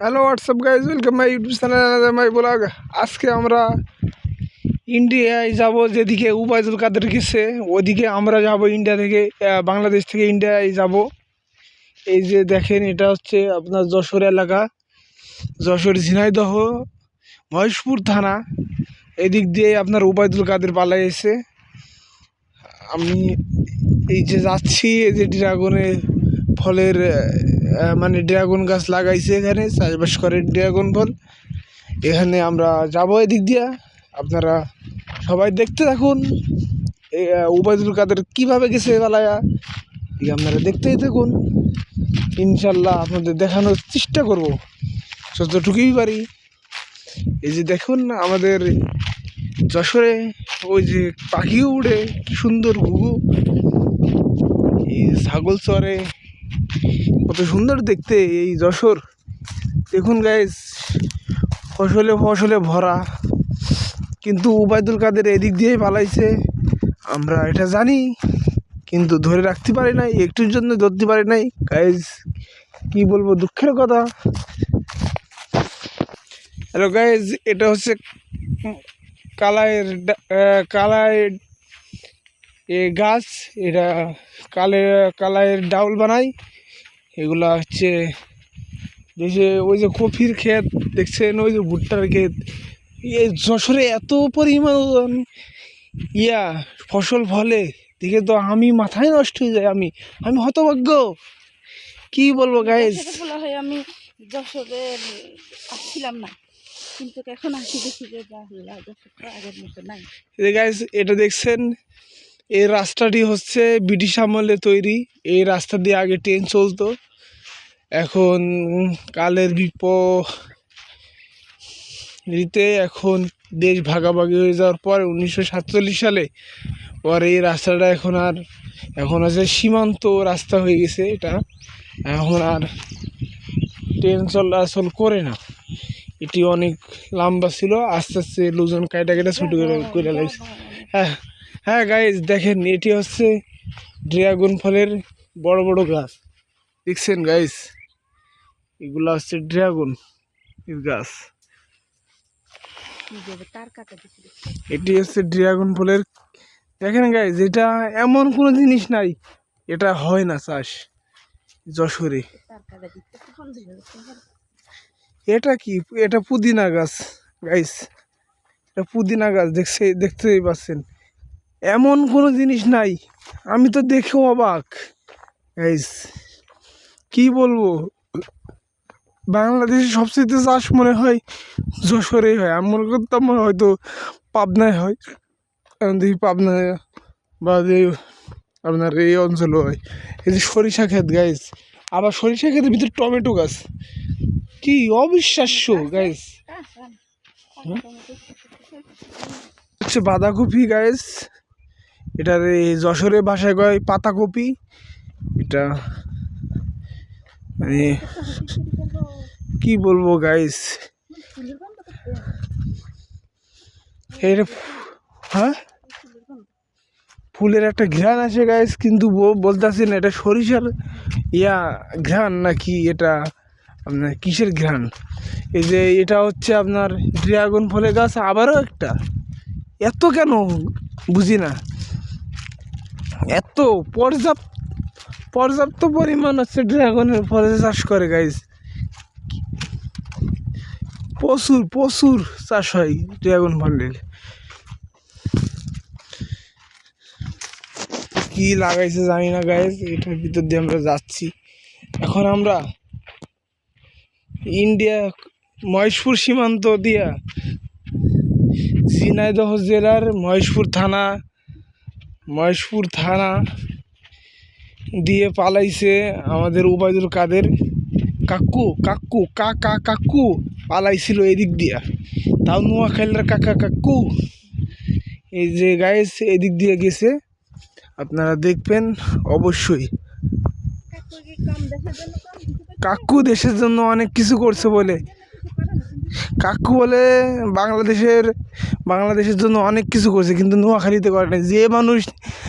Hello WhatsApp guys welcome my YouTube channel my blog আজকে আমরা ইন্ডিয়ায় যাব, যেদিকে উবায়দুল কাদের গেছে, ওদিকে আমরা যাব ইন্ডিয়া থেকে বাংলাদেশ থেকে ইন্ডিয়ায় যাব। এই যে দেখেন, এটা হচ্ছে আপনার যশোর এলাকা, যশোর ঝিনাইদহ, মহেশপুর থানা। এদিক দিয়ে আপনার উবায়দুল কাদের পালাই এসে, আমি এই যে যাচ্ছি, এই যে ড্রাগনের ফলের মানে ড্রাগন গাছ লাগাইছে এখানে, চাষবাস করে ড্রাগন ফল এখানে আমরা যাব এদিক দিয়া। আপনারা সবাই দেখতে থাকুন। উবায়দুল কাদের কীভাবে গেছে পালায়া এই আপনারা দেখতেই থাকুন। ইনশাল্লাহ আপনাদের দেখানোর চেষ্টা করব। যতটুকুই পারি। এই যে দেখুন আমাদের যশোরে ওই যে পাখিও উড়ে কি সুন্দর ঘুঘু। এই ছাগল চরে। কত সুন্দর দেখতে এই যশোর। দেখুন গাইজ ফসলে ফসলে ভরা। কিন্তু উবায়দুল কাদের এদিক দিয়েই পালাইছে। আমরা এটা জানি, কিন্তু ধরে রাখতে পারি নাই, একটুর জন্য ধরতে পারি নাই। গাইজ কি বলব, দুঃখের কথা। হ্যালো গাইজ এটা হচ্ছে কালাইয়ের কালাইয়ের এ গাছ এটা কালে কালাইয়ের ডাউল বানাই। এগুলা হচ্ছে যে ওই যে কফির ক্ষেত দেখছেন? ওই যে ভুট্টার ক্ষেত। এই যশোরে এত পরিমাণ ইয়া ফসল ফলে। দেখে তো আমি মাথায় নষ্ট হয়ে যায় আমি আমি হতভাগ্য। কি বলব গাইজ আমি যশোরের আসছিলাম না। কিন্তু এখন আসি দেখি যে আগের মতো নাই। গাইজ এটা দেখছেন? এই রাস্তাটি হচ্ছে ব্রিটিশ আমলে তৈরি। এই রাস্তা দিয়ে আগে ট্রেন চলতো। এখন কালের বিপরীতে এখন দেশ ভাগাভাগি হয়ে যাওয়ার পর উনিশশো সাতচল্লিশ সালে পর এই রাস্তাটা এখন আর, এখন আছে সীমান্ত রাস্তা হয়ে গেছে এটা। এখন আর ট্রেন চলাচল করে না। এটি অনেক লম্বা ছিল, আস্তে আস্তে লোকজন কাইটা কেটে ছোটো করে লাগছে হ্যাঁ হ্যাঁ গাইজ দেখেন এটি হচ্ছে ড্রাগন ফলের বড় বড় গাছ। দেখছেন গাইজ এগুলো হচ্ছে ড্রাগন গাছ। এটি হচ্ছে ড্রাগন ফলের। দেখেন গাইজ এটা এমন কোনো জিনিস নাই। এটা হয় না চাষ। যশোরে। এটা কি? এটা পুদিনা গাছ গাইস এটা পুদিনা গাছ দেখছে দেখতেই পাচ্ছেন। এমন কোনো জিনিস নাই। আমি তো দেখেও অবাক। গাইস কি বলব? বাংলাদেশে সবচেয়ে চাষ মনে হয় যশোরেই হয়। আমি মনে করতাম হয়তো পাবনায় হয়। দেখি পাবনায় বা যে আপনার এই অঞ্চলে হয়। এই যে সরিষা ক্ষেত গাইস আবার সরিষা ক্ষেতের ভিতরে টমেটো গাছ। কি অবিশ্বাস্য গাইস হচ্ছে বাঁধাকপি গাইস এটার এই যশোরের ভাষায় কয় পাতাকপি? এটা মানে কি বলব গাইস এর হ্যাঁ? ফুলের একটা ঘ্রাণ আছে গাইস কিন্তু বলতেছি না, এটা সরিষার ইয়া ঘ্রাণ নাকি এটা আপনার কিসের ঘ্রাণ? এই যে এটা হচ্ছে আপনার ড্রাগন ফলের গাছ, আবারও একটা? এত কেন? বুঝি না। এত পর্যাপ্ত পর্যাপ্ত পরিমাণ হচ্ছে ড্রাগনের ফলে চাষ করে গাইজ প্রচুর প্রচুর চাষ হয় ড্রাগন ফলের। কি লাগাইছে জানি না গাইজ এটার ভিতর দিয়ে আমরা যাচ্ছি। এখন আমরা ইন্ডিয়া, মহেশপুর সীমান্ত দিয়া ঝিনাইদহ জেলার মহেশপুর থানা মহেশপুর থানা দিয়ে পালাইছে আমাদের উবায়দুল কাদের। কাকু কাকু কাকা কাকু পালাইছিল এদিক দিয়া। তাও নোয়াখালীর কাকা কাকু। এই যে গাইস এদিক দিয়ে গেছে। আপনারা দেখবেন অবশ্যই। কাকু দেশের জন্য অনেক কিছু করছে বলে। কাকু বলে, বাংলাদেশের বাংলাদেশের জন্য অনেক কিছু করছে, কিন্তু নোয়াখালীতে করে না যে মানুষ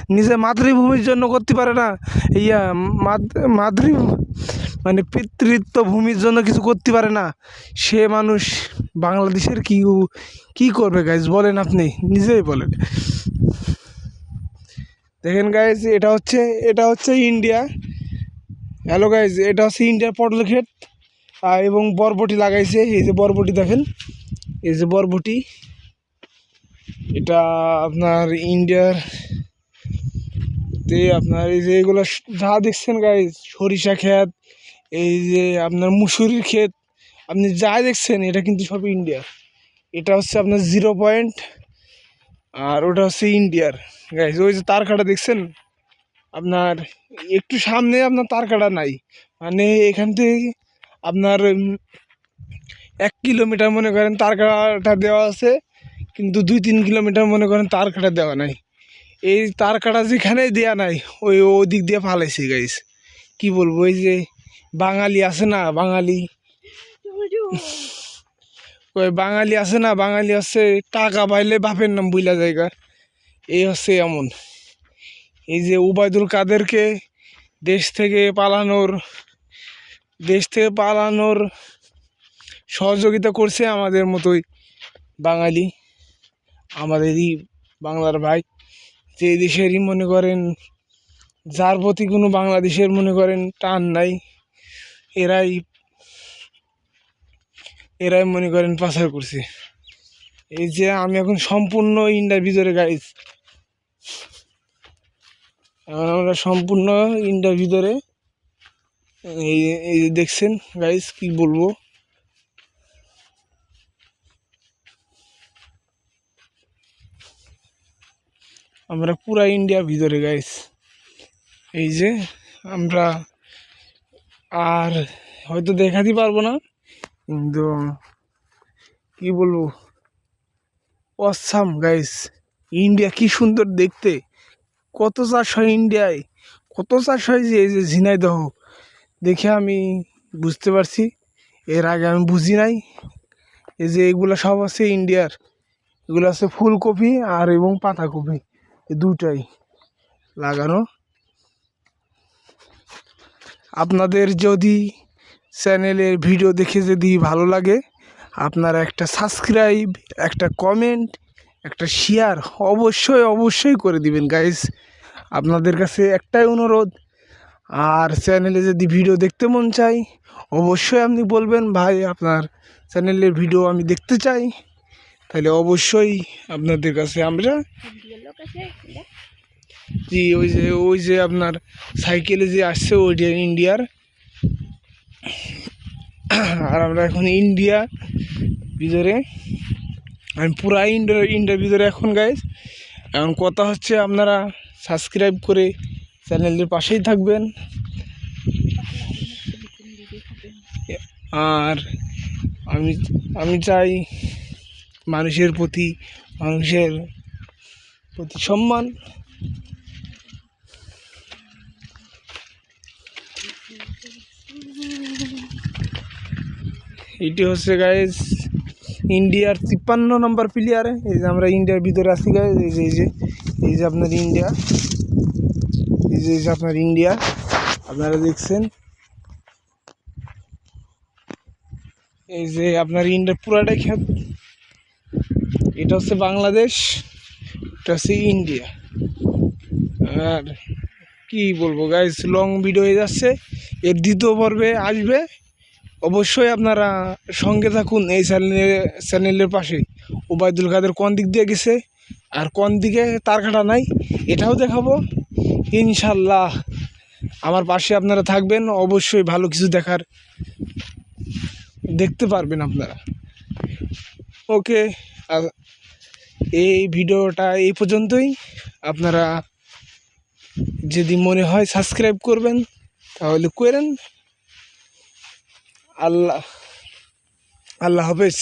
নিজে মাতৃভূমির জন্য করতে পারে না, ইয়া, মাত- মানে পিতৃত্ব ভূমির জন্য কিছু করতে পারে না, সে মানুষ বাংলাদেশের কি কি করবে গাইজ বলেন আপনি, নিজেই বলেন। দেখেন গাইজ এটা হচ্ছে এটা হচ্ছে ইন্ডিয়া। হ্যালো গাইজ এটা হচ্ছে ইন্ডিয়ার পটল ক্ষেত। এবং বরবটি লাগাইছে। এই যে বরবটি দেখেন। এই যে বরবটি, এটা আপনার ইন্ডিয়ার তে আপনার এই যে এগুলো যা দেখছেন গাইজ সরিষা ক্ষেত, এই যে আপনার মুসুরির ক্ষেত, আপনি যা দেখছেন, এটা কিন্তু সব ইন্ডিয়ার। এটা হচ্ছে আপনার জিরো পয়েন্ট আর ওটা হচ্ছে ইন্ডিয়ার। গাইজ ওই যে তার কাটা দেখছেন? আপনার একটু সামনে আপনার তার কাটা নাই। মানে এখান থেকে আপনার এক কিলোমিটার মনে করেন তার কাটা দেওয়া আছে, কিন্তু দুই তিন কিলোমিটার মনে করেন তার কাটা দেওয়া নাই। এই তার কাটা যেখানে দেওয়া নাই, ওই ওদিক দিয়ে ফালাইছে গাইস কি বলব ওই যে বাঙালি আছে না, বাঙালি। ওই বাঙালি আছে না, বাঙালি হচ্ছে টাকা পাইলে বাপের নাম বুইলা জায়গা এই হচ্ছে এমন। এই যে উবায়দুল কাদেরকে দেশ থেকে পালানোর দেশ থেকে পালানোর সহযোগিতা করছে আমাদের মতোই বাঙালি, আমাদেরই বাংলার ভাই। যে দেশেরই মনে করেন, যার প্রতি কোনো বাংলাদেশের মনে করেন টান নাই, এরাই এরাই মনে করেন পাচার করছে। এই যে আমি এখন সম্পূর্ণ ইন্ডিয়ার ভিতরে এখন আমরা সম্পূর্ণ ইন্ডিয়ার ভিতরে এই এই দেখছেন গাইজ কি বলব? আমরা পুরা ইন্ডিয়ার ভিতরে গাইস এই যে আমরা আর হয়তো দেখাতে পারব না, কিন্তু কি বলব? অসাম গাইস ইন্ডিয়া কি সুন্দর দেখতে। কত চাষ হয় ইন্ডিয়ায় কত চাষ হয় যে, এই যে ঝিনাইদহ? দেখে আমি বুঝতে পারছি। এর আগে আমি বুঝি নাই। এই যে এগুলো সব আছে ইন্ডিয়ার। এগুলো আছে ফুলকপি আর এবং পাতাকপি। দুটাই লাগানো। আপনাদের যদি চ্যানেলের ভিডিও দেখে যদি ভালো লাগে, আপনারা একটা সাবস্ক্রাইব, একটা কমেন্ট, একটা শেয়ার অবশ্যই অবশ্যই করে দিবেন গাইজ আপনাদের কাছে একটাই অনুরোধ আর চ্যানেলে যদি ভিডিও দেখতে মন চাই, অবশ্যই আপনি বলবেন, ভাই, আপনার চ্যানেলের ভিডিও আমি দেখতে চাই। তাহলে অবশ্যই আপনাদের কাছে আমরা ইন্ডিয়ার? জি, ওই যে ওই যে আপনার সাইকেলে যে আসছে ওইটা ইন্ডিয়ার। আর আমরা এখন ইন্ডিয়া ভিতরে। আমি পুরা ইন্ডিয়া, ইন্ডিয়ার ভিতরে এখন গাইজ এখন কথা হচ্ছে, আপনারা সাবস্ক্রাইব করে চ্যানেলের পাশেই থাকবেন। আর আমি আমি চাই মানুষের প্রতি মানুষের প্রতি সম্মান। এটি হচ্ছে গাইজ ইন্ডিয়ার তিপ্পান্ন নম্বর প্লেয়ারে এই যে আমরা ইন্ডিয়ার ভিতরে আছি গাইজ এই যে এই যে এই যে আপনার ইন্ডিয়া। যে আপনার ইন্ডিয়া আপনারা দেখছেন। এই যে আপনার ইন্ডিয়ার পুরাটাই খেত। এটা হচ্ছে বাংলাদেশ, এটা হচ্ছে ইন্ডিয়া আর কি বলব গাইজ লং ভিডিও হয়ে যাচ্ছে। এর দ্বিতীয় পর্বে আসবে। অবশ্যই আপনারা সঙ্গে থাকুন এই চ্যানেলের চ্যানেলের পাশে ওবায়দুল কাদের কোন দিক দিয়ে গেছে, আর কোন দিকে তার কাটা নাই, এটাও দেখাবো। ইনশাল্লাহ আমার পাশে আপনারা থাকবেন, অবশ্যই ভালো কিছু দেখার দেখতে পারবেন আপনারা। ওকে এই ভিডিওটা এই পর্যন্তই। আপনারা যদি মনে হয় সাবস্ক্রাইব করবেন, তাহলে করেন। আল্লাহ আল্লাহ হাফেজ।